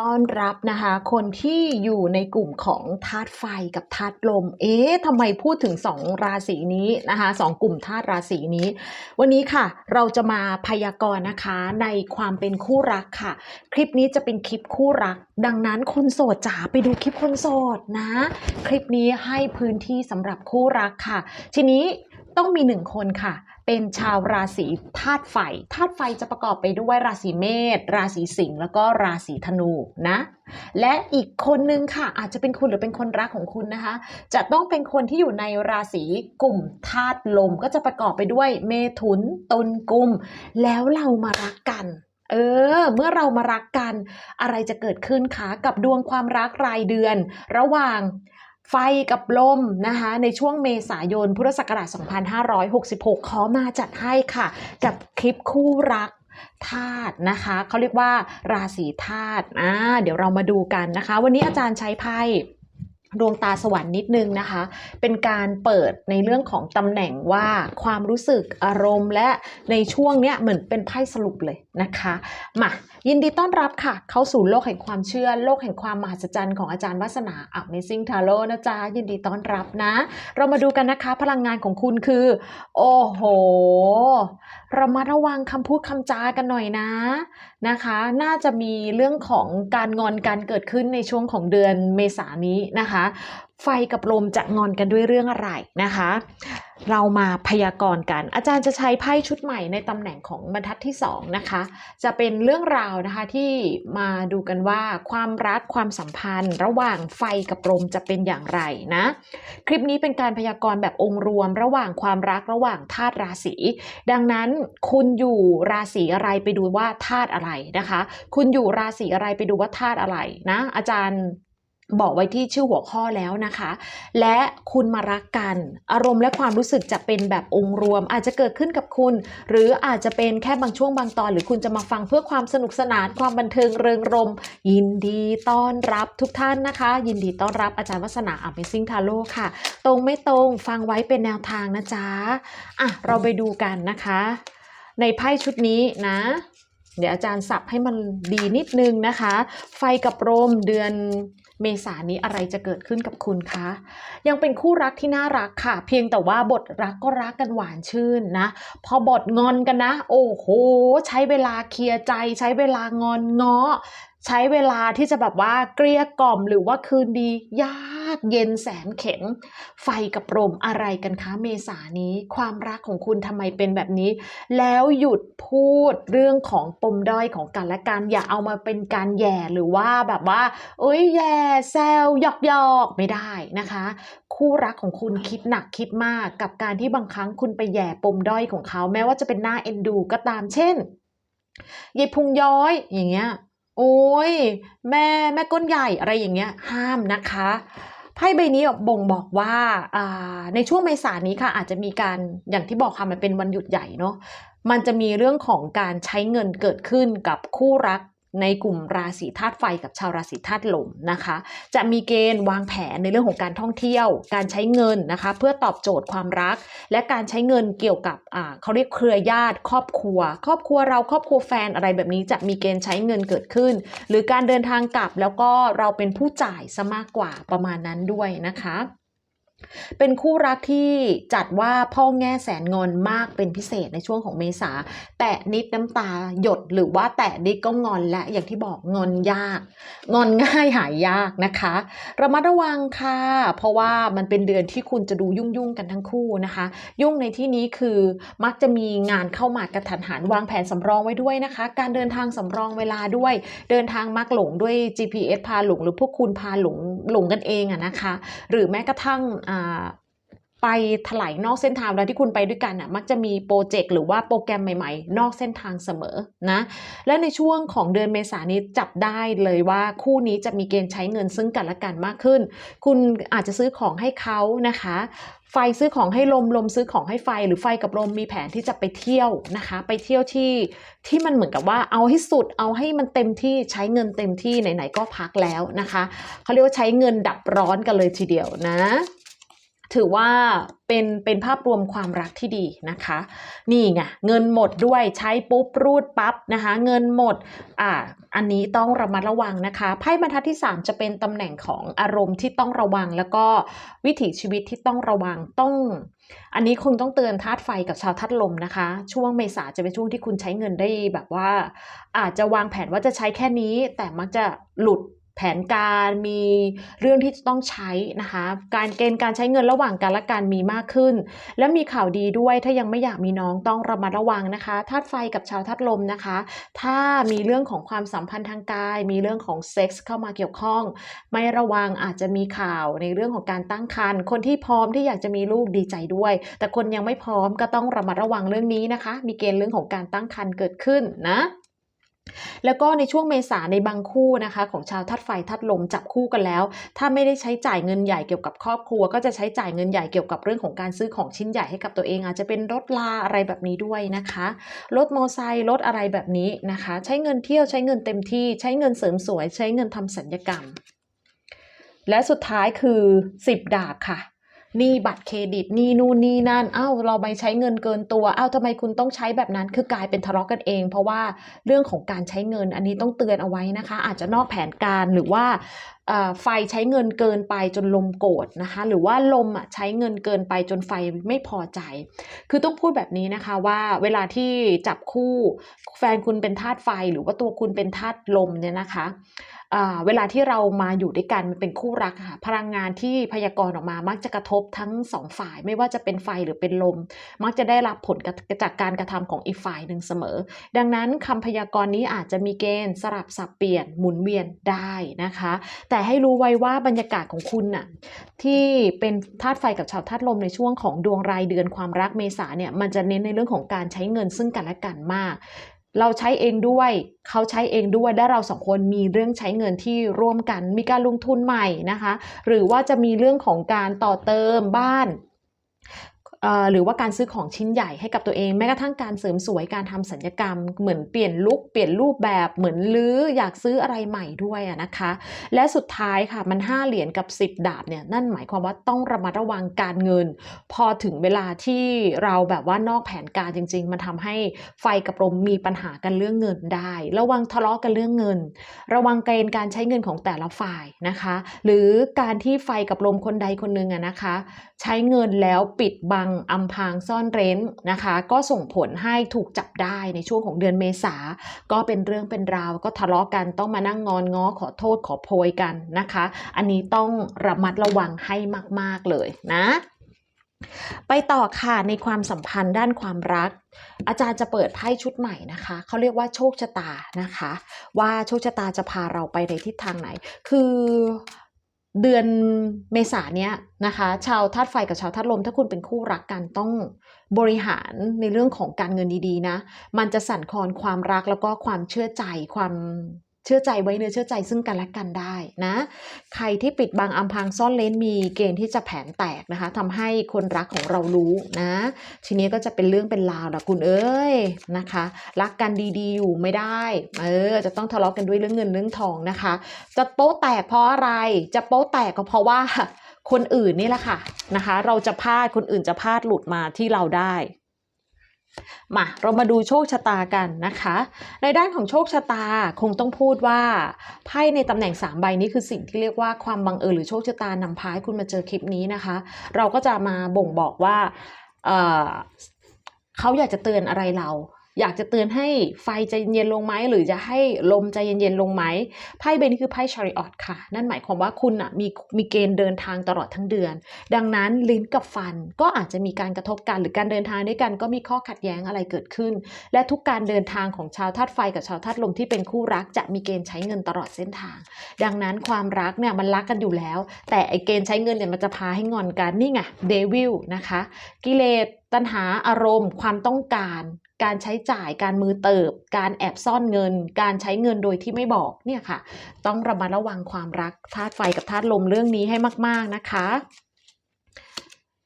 ต้อนรับนะคะ คนที่อยู่ในกลุ่มของธาตุไฟกับธาตุลม เอ๊ะทำไมพูดถึง2ราศีนี้นะคะสองกลุ่มธาตุราศีนี้ วันนี้ค่ะ เราจะมาพยากรณ์นะคะในความเป็นคู่รักค่ะ คลิปนี้จะเป็นคลิปคู่รัก ดังนั้นคนโสดจ๋าไปดูคลิปคนโสดนะ คลิปนี้ให้พื้นที่สำหรับคู่รักค่ะ ทีนี้ ต้องมีหนึ่งคนค่ะ เป็นชาวราศีธาตุไฟธาตุไฟจะประกอบไปด้วยราศีเมษราศีสิงห์แล้วก็ราศีธนูนะ และอีกคนนึงค่ะ อาจจะเป็นคุณหรือเป็นคนรักของคุณนะคะ จะต้องเป็นคนที่อยู่ในราศีกลุ่มธาตุลมก็จะประกอบไปด้วยเมถุนตุลกุม แล้วเรามารักกันเออ เมื่อเรามารักกันอะไรจะเกิดขึ้นคะกับดวงความรักรายเดือน ระหว่าง ไฟกับลมนะคะในช่วงเมษายนพุทธศักราช 2566 ขอมาจัดให้ค่ะ กับคลิปคู่รักธาตุนะคะเขาเรียกว่าราศีธาตุอ่าเดี๋ยวเรามาดูกันนะคะ วันนี้อาจารย์ใช้ไพ่ ดวงตาสวรรค์นิดนึงนะคะ เป็นการเปิดในเรื่องของตำแหน่งว่าความรู้สึกอารมณ์ และในช่วงเนี้ยเหมือนเป็นไพ่สรุปเลยนะคะมายินดีต้อนรับค่ะ เข้าสู่โลกแห่งความเชื่อ โลกแห่งความมหัศจรรย์ของอาจารย์วัฒนา Amazing Tarot นะจ๊ะ ยินดีต้อนรับนะ เรามาดูกันนะคะ พลังงานของคุณคือ โอ้โหเรามาระวังคำพูดคำจากันหน่อยนะนะคะ น่าจะมีเรื่องของการงอนกันเกิดขึ้นในช่วงของเดือนเมษายนี้นะคะไฟกับลมจะงอนกันด้วยเรื่องอะไรนะคะ เรามาพยากรณ์กัน อาจารย์จะใช้ไพ่ชุดใหม่ในตำแหน่งของบรรทัดที่2นะคะ จะเป็นเรื่องราวนะคะที่มาดูกันว่าความรักความสัมพันธ์ ระหว่างไฟกับลมจะเป็นอย่างไรนะ คลิปนี้เป็นการพยากรณ์แบบองค์รวม ระหว่างความรักระหว่างธาตุราศี ดังนั้นคุณอยู่ราศีอะไรไปดูว่าธาตุอะไรนะคะ คุณอยู่ราศีอะไรไปดูว่าธาตุอะไรนะ อาจารย์ บอกไว้ที่ชื่อหัวข้อแล้วนะคะ และคุณมารักกัน อารมณ์และความรู้สึกจะเป็นแบบองค์รวม อาจจะเกิดขึ้นกับคุณ หรืออาจจะเป็นแค่บางช่วงบางตอน หรือคุณจะมาฟังเพื่อความสนุกสนานความบันเทิงเริงรม ยินดีต้อนรับทุกท่านนะคะ ยินดีต้อนรับอาจารย์วัฒนา Amazing Tarot ค่ะ ตรงไม่ตรงฟังไว้เป็นแนวทางนะจ๊ะอะเราไปดูกันนะคะ ในไพ่ชุดนี้นะเดี๋ยวอาจารย์สับให้มันดีนิดนึงนะคะ ไฟกับลมเดือน เมษานนี้อะไรจะเกิดขึ้นกับคุณคะ ยังเป็นคู่รักที่น่ารักค่ะ เพียงแต่ว่าบทรักก็รักกันหวานชื่นนะ พอบทงอนกันนะ โอ้โห ใช้เวลาเคลียร์ใจ ใช้เวลางอนง้อ ใช้เวลาที่จะแบบว่าเกลี้ยกล่อมหรือว่าคืนดียาก เย็นแสนเข็ญไฟกับลมอะไรกันคะเมษานี้ ความรักของคุณทำไมเป็นแบบนี้ แล้วหยุดพูดเรื่องของปมด้อยของกันและกันอย่าเอามาเป็นการแย่หรือว่าแบบว่าเอ้ยแย่แซวหยอกหยอกไม่ได้นะคะ คู่รักของคุณคิดหนักคิดมากกับการที่บางครั้งคุณไปแย่ปมด้อยของเขา แม้ว่าจะเป็นหน้าเอ็นดูก็ตามเช่นยายพุงย้อยอย่างเงี้ยโอ้ยแม่แม่ก้นใหญ่อะไรอย่างเงี้ยห้ามนะคะ ไพ่ใบนี้บ่งบอกว่าในช่วงเมษายนนี้ค่ะ อาจจะมีการอย่างที่บอกค่ะมันเป็นวันหยุดใหญ่เนาะมันจะมีเรื่องของการใช้เงินเกิดขึ้นกับคู่รัก ในกลุ่มราศีธาตุไฟกับชาวราศีธาตุลมนะคะ จะมีเกณฑ์วางแผนในเรื่องของการท่องเที่ยว การใช้เงินนะคะ เพื่อตอบโจทย์ความรัก และการใช้เงินเกี่ยวกับอ่าเขาเรียกเครือญาติ ครอบครัว ครอบครัวเราครอบครัวแฟนอะไรแบบนี้จะมีเกณฑ์ใช้เงินเกิดขึ้น หรือการเดินทางกลับแล้วก็เราเป็นผู้จ่ายซะมากกว่าประมาณนั้นด้วยนะคะ เป็นคู่รักที่จัดว่าพ่อแง่แสนงอนมากเป็นพิเศษในช่วงของเมษา แตะนิดน้ำตาหยดหรือว่าแตะนิดก็งอนและอย่างที่บอกงอนยาก งอนง่ายหายยากนะคะ ระมัดระวังค่ะ เพราะว่ามันเป็นเดือนที่คุณจะดูยุ่งยุ่งกันทั้งคู่นะคะ ยุ่งในที่นี้คือมักจะมีงานเข้ามากระทันหันวางแผนสำรองไว้ด้วยนะคะ การเดินทางสำรองเวลาด้วย เดินทางมักหลงด้วย GPS พาหลงหรือพวกคุณพาหลงหลงกันเองอะนะคะ หรือแม้กระทั่งไปถลายนอกเส้นทางเวลาที่คุณไปด้วยกันอะมักจะมีโปรเจกต์หรือว่าโปรแกรมใหม่ๆ นอกเส้นทางเสมอนะและในช่วงของเดือนเมษานี้จับได้เลยว่าคู่นี้จะมีเกณฑ์ใช้เงินซึ่งกันและกันมากขึ้น คุณอาจจะซื้อของให้เขานะคะ ไฟซื้อของให้ลมลมซื้อของให้ไฟ หรือไฟกับลมมีแผนที่จะไปเที่ยวนะคะ ไปเที่ยวที่ที่มันเหมือนกับว่าเอาให้สุดเอาให้มันเต็มที่ใช้เงินเต็มที่ไหนๆก็พักแล้วนะคะเขาเรียกว่าใช้เงินดับร้อนกันเลยทีเดียวนะ ถือว่าเป็นเป็นภาพรวมความรักที่ดีนะคะ นี่ไงเงินหมดด้วยใช้ปุ๊บรูดปั๊บนะคะ เงินหมดอ่าอันนี้ต้องระมัดระวังนะคะไพ่บรรทัดที่ 3 จะเป็นตำแหน่งของอารมณ์ที่ต้องระวัง แล้วก็วิถีชีวิตที่ต้องระวังต้อง อันนี้คงต้องเตือนธาตุไฟกับชาวธาตุลมนะคะ ช่วงเมษาจะเป็นช่วงที่คุณใช้เงินได้แบบว่า อาจจะวางแผนว่าจะใช้แค่นี้ แต่มักจะหลุด แผนการมีเรื่องที่จะต้องใช้นะคะ การเกณฑ์การใช้เงินระหว่างกันและการมีมากขึ้น และมีข่าวดีด้วยถ้ายังไม่อยากมีน้องต้องระมัดระวังนะคะธาตุไฟกับชาวธาตุลมนะคะ ถ้ามีเรื่องของความสัมพันธ์ทางกาย มีเรื่องของเซ็กส์เข้ามาเกี่ยวข้อง ไม่ระวังอาจจะมีข่าวในเรื่องของการตั้งครรภ์คนที่พร้อมที่อยากจะมีลูกดีใจด้วย แต่คนยังไม่พร้อมก็ต้องระมัดระวังเรื่องนี้นะคะ มีเกณฑ์เรื่องของการตั้งครรภ์เกิดขึ้นนะ แล้วก็ในช่วงเมษาในบางคู่นะคะ ของชาวธาตุไฟธาตุลมจับคู่กันแล้ว ถ้าไม่ได้ใช้จ่ายเงินใหญ่เกี่ยวกับครอบครัว ก็จะใช้จ่ายเงินใหญ่เกี่ยวกับเรื่องของการซื้อของชิ้นใหญ่ให้กับตัวเอง อาจจะเป็นรถลาอะไรแบบนี้ด้วยนะคะรถมอไซค์รถอะไรแบบนี้นะคะ ใช้เงินเที่ยวใช้เงินเต็มที่ ใช้เงินเสริมสวย ใช้เงินทำสัญญกรรม และสุดท้ายคือ 10 ดาบค่ะ นี่บัตรเครดิตนี่นู่นนี่นั่น เอ้าเราไปใช้เงินเกินตัวเอ้าทำไมคุณต้องใช้แบบนั้น คือกลายเป็นทะเลาะกันเอง เพราะว่าเรื่องของการใช้เงินอันนี้ต้องเตือนเอาไว้นะคะ อาจจะนอกแผนการหรือว่าไฟใช้เงินเกินไปจนลมโกรธนะคะ หรือว่าลมอะใช้เงินเกินไปจนไฟไม่พอใจ คือต้องพูดแบบนี้นะคะว่าเวลาที่จับคู่แฟนคุณเป็นธาตุไฟหรือว่าตัวคุณเป็นธาตุลมเนี่ยนะคะ เวลาที่เรามาอยู่ด้วยกันมันเป็นคู่รักค่ะพลังงานที่พยากรณ์ออกมา มักจะกระทบทั้งสองฝ่าย ไม่ว่าจะเป็นไฟหรือเป็นลม มักจะได้รับผลจากการกระทำของอีกฝ่ายหนึ่งเสมอ ดังนั้นคำพยากรณ์นี้อาจจะมีเกณฑ์สลับสับเปลี่ยนหมุนเวียนได้นะคะ แต่ให้รู้ไว้ว่าบรรยากาศของคุณน่ะที่เป็นธาตุไฟกับชาวธาตุลมในช่วงของดวงรายเดือนความรักเมษาเนี่ยมันจะเน้นในเรื่องของการใช้เงินซึ่งกันและกันมาก เราใช้เองด้วย เขาใช้เองด้วยและเราสองคนมีเรื่องใช้เงินที่ร่วมกัน มีการลงทุนใหม่นะคะ หรือว่าจะมีเรื่องของการต่อเติมบ้าน หรือว่าการซื้อของชิ้นใหญ่ให้กับตัวเองแม้กระทั่งการเสริมสวยการทำสัญญกรรม เหมือนเปลี่ยนลุคเปลี่ยนรูปแบบเหมือนลื้ออยากซื้ออะไรใหม่ด้วยอะนะคะ และสุดท้ายค่ะมัน 5 เหรียญกับ 10 ดาบเนี่ยนั่นหมายความว่าต้องระมัดระวังการเงิน พอถึงเวลาที่เราแบบว่านอกแผนการจริง ๆ มันทำให้ไฟกับลมมีปัญหากันเรื่องเงินได้ ระวังทะเลาะกันเรื่องเงิน ระวังเกณฑ์การใช้เงินของแต่ละฝ่ายนะคะ หรือการที่ไฟกับลมคนใดคนหนึ่งอะนะคะ ใช้เงินแล้วปิดบังอำพรางซ่อนเร้นนะคะ ก็ส่งผลให้ถูกจับได้ในช่วงของเดือนเมษา ก็เป็นเรื่องเป็นราวก็ทะเลาะกันต้องมานั่งงอนง้อขอโทษขอโพยกันนะคะ อันนี้ต้องระมัดระวังให้มาก ๆเลยนะไปต่อค่ะในความสัมพันธ์ด้านความรัก อาจารย์จะเปิดไพ่ชุดใหม่นะคะเขาเรียกว่าโชคชะตานะคะ ว่าโชคชะตาจะพาเราไปในทิศทางไหน คือ เดือนเมษาเนี้ยนะคะ ชาวธาตุไฟกับชาวธาตุลม ถ้าคุณเป็นคู่รักกันต้องบริหารในเรื่องของการเงินดีๆนะ มันจะสั่นคลอนความรักแล้วก็ความเชื่อใจความ เชื่อใจไว้เนื้อเชื่อใจซึ่งกันและกันได้นะ ใครที่ปิดบังอำพรางซ่อนเลนมีเกณฑ์ที่จะแผนแตกนะคะทำให้คนรักของเรารู้นะ ทีนี้ก็จะเป็นเรื่องเป็นราวละคุณเอ้ยนะคะ รักกันดีๆอยู่ไม่ได้เออจะต้องทะเลาะกันด้วยเรื่องเงินเรื่องทองนะคะ จะโป๊ะแตกเพราะอะไรจะโป๊ะแตกก็เพราะว่าคนอื่นนี่แหละค่ะนะคะ เราจะพลาดคนอื่นจะพลาดหลุดมาที่เราได้ มาเรามาดูโชคชะตากันนะคะ ในด้านของโชคชะตาคงต้องพูดว่าไพ่ในตำแหน่ง 3 ใบนี้คือสิ่งที่เรียกว่าความบังเอิญหรือโชคชะตานำพาให้คุณมาเจอคลิปนี้นะคะ เราก็จะมาบ่งบอกว่าเเขาอยากจะเตือนอะไรเรา อยากจะเตือนให้ไฟใจเย็นลงไหมหรือจะให้ลมใจเย็นๆลงไหมไพ่ใบนี้คือไพ่ชาริออตค่ะ นั่นหมายความว่าคุณอะมีมีเกณฑ์เดินทางตลอดทั้งเดือน ดังนั้นลิ้นกับฟันก็อาจจะมีการกระทบกันหรือการเดินทางด้วยกันก็มีข้อขัดแย้งอะไรเกิดขึ้น และทุกการเดินทางของชาวธาตุไฟกับชาวธาตุลมที่เป็นคู่รักจะมีเกณฑ์ใช้เงินตลอดเส้นทาง ดังนั้นความรักเนี่ยมันรักกันอยู่แล้ว แต่ไอเกณฑ์ใช้เงินเนี่ยมันจะพาให้งอนกันนี่ไงเดวิลนะคะ กิเลสตัณหาอารมณ์ ความต้องการ การใช้จ่ายการมือเติบ การแอบซ่อนเงิน การใช้เงินโดยที่ไม่บอกเนี่ยค่ะ ต้องระมัดระวังความรักธาตุไฟกับธาตุลมเรื่องนี้ให้มาก ๆ นะคะ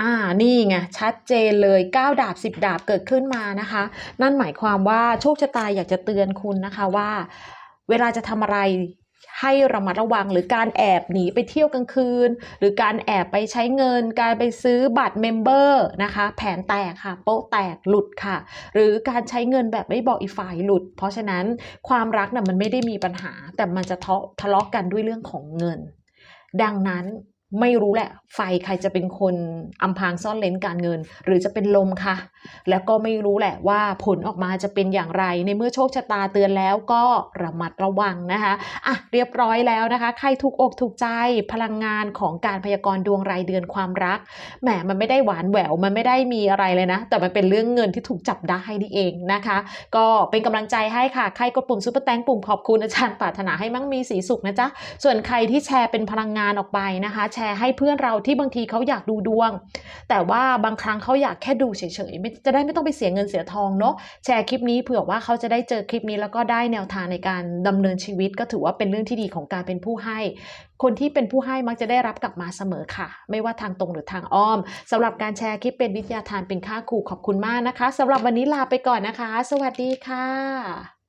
อ่า นี่ไง ชัดเจนเลย 9 ดาบ 10 ดาบเกิดขึ้นมานะคะ นั่นหมายความว่าโชคชะตาอยากจะเตือนคุณนะคะว่า เวลาจะทำอะไร ให้ระมัดระวังหรือการแอบหนีไปเที่ยวกลางคืน หรือการแอบไปใช้เงิน การไปซื้อบัตรเมมเบอร์นะคะแผนแตกค่ะ โป๊ะแตกหลุดค่ะ หรือการใช้เงินแบบไม่บอกอีกฝ่ายหลุด เพราะฉะนั้นความรักน่ะมันไม่ได้มีปัญหา แต่มันจะทะทะเลาะกันด้วยเรื่องของเงิน ดังนั้น ไม่รู้แหละ ไฟใครจะเป็นคนอำพางซ่อนเลนการเงิน หรือจะเป็นลมค่ะ แล้วก็ไม่รู้แหละว่าผลออกมาจะเป็นอย่างไร ในเมื่อโชคชะตาเตือนแล้วก็ระมัดระวังนะคะอะเรียบร้อยแล้วนะคะ ใครถูกอกถูกใจพลังงานของการพยากรณ์ดวงรายเดือนความรักแหมมันไม่ได้หวานแหววมันไม่ได้มีอะไรเลยนะ แต่มันเป็นเรื่องเงินที่ถูกจับได้นี่เองนะคะ ก็เป็นกำลังใจให้ค่ะใครกดปุ่มซุปเปอร์แตงปุ่มขอบคุณอาจารย์ปรารถนาให้มั่งมีสีสุขนะจ๊ะส่วนใครที่แชร์เป็นพลังงานออกไปนะคะแชร์ให้เพื่อนเราที่บางทีเขาอยากดูดวง แต่ว่าบางครั้งเขาอยากแค่ดูเฉยๆจะได้ไม่ต้องไปเสียเงินเสียทองเนาะแชร์คลิปนี้เผื่อว่าเขาจะได้เจอคลิปนี้แล้วก็ได้แนวทางในการดำเนินชีวิต ก็ถือว่าเป็นเรื่องที่ดีของการเป็นผู้ให้ คนที่เป็นผู้ให้มักจะได้รับกลับมาเสมอค่ะ ไม่ว่าทางตรงหรือทางอ้อมสำหรับการแชร์คลิปเป็นวิทยาทานเป็นค่าครูขอบคุณมากนะคะสำหรับวันนี้ลาไปก่อนนะคะ สวัสดีค่ะ